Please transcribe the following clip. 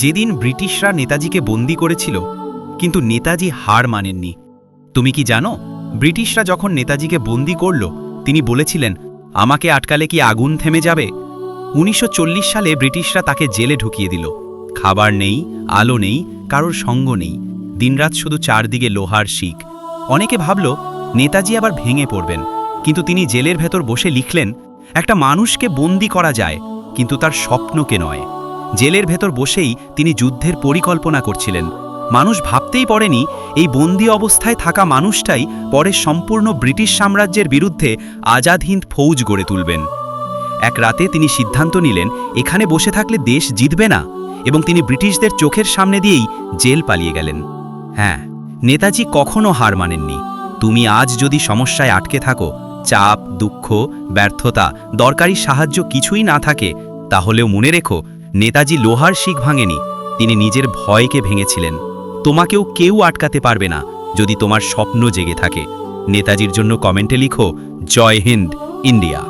যেদিন ব্রিটিশরা নেতাজিকে বন্দি করেছিল, কিন্তু নেতাজি হার মানেননি। তুমি কি জানো, ব্রিটিশরা যখন নেতাজিকে বন্দি করল, তিনি বলেছিলেন, আমাকে আটকালে কি আগুন থেমে যাবে? উনিশশো চল্লিশ সালে ব্রিটিশরা তাকে জেলে ঢুকিয়ে দিল। খাবার নেই, আলো নেই, কারোর সঙ্গ নেই। দিনরাত শুধু চারদিকে লোহার শিক। অনেকে ভাবল, নেতাজি আবার ভেঙে পড়বেন। কিন্তু তিনি জেলের ভেতর বসে লিখলেন, একটা মানুষকে বন্দি করা যায়, কিন্তু তার স্বপ্নকে নয়। জেলের ভেতর বসেই তিনি যুদ্ধের পরিকল্পনা করছিলেন। মানুষ ভাবতেই পড়েনি, এই বন্দি অবস্থায় থাকা মানুষটাই পরে সম্পূর্ণ ব্রিটিশ সাম্রাজ্যের বিরুদ্ধে আজাদ হিন্দ ফৌজ গড়ে তুলবেন। এক রাতে তিনি সিদ্ধান্ত নিলেন, এখানে বসে থাকলে দেশ জিতবে না, এবং তিনি ব্রিটিশদের চোখের সামনে দিয়েই জেল পালিয়ে গেলেন। হ্যাঁ নেতাজি কখনো হার মানেননি। তুমি আজ যদি সমস্যায় আটকে থাকো, চাপ, দুঃখ, ব্যর্থতা, দরকারি সাহায্য কিছুই না থাকে, তাহলেও মনে রেখো নেতাজি লোহার শিখ ভাঙেনি, তিনি নিজের ভয়কে ভেঙেছিলেন। তোমাকেও কেউ আটকাতে পারবে না যদি তোমার স্বপ্ন জেগে থাকে। নেতাজির জন্য কমেন্টে লিখো, জয় হিন্দ, ইন্ডিয়া।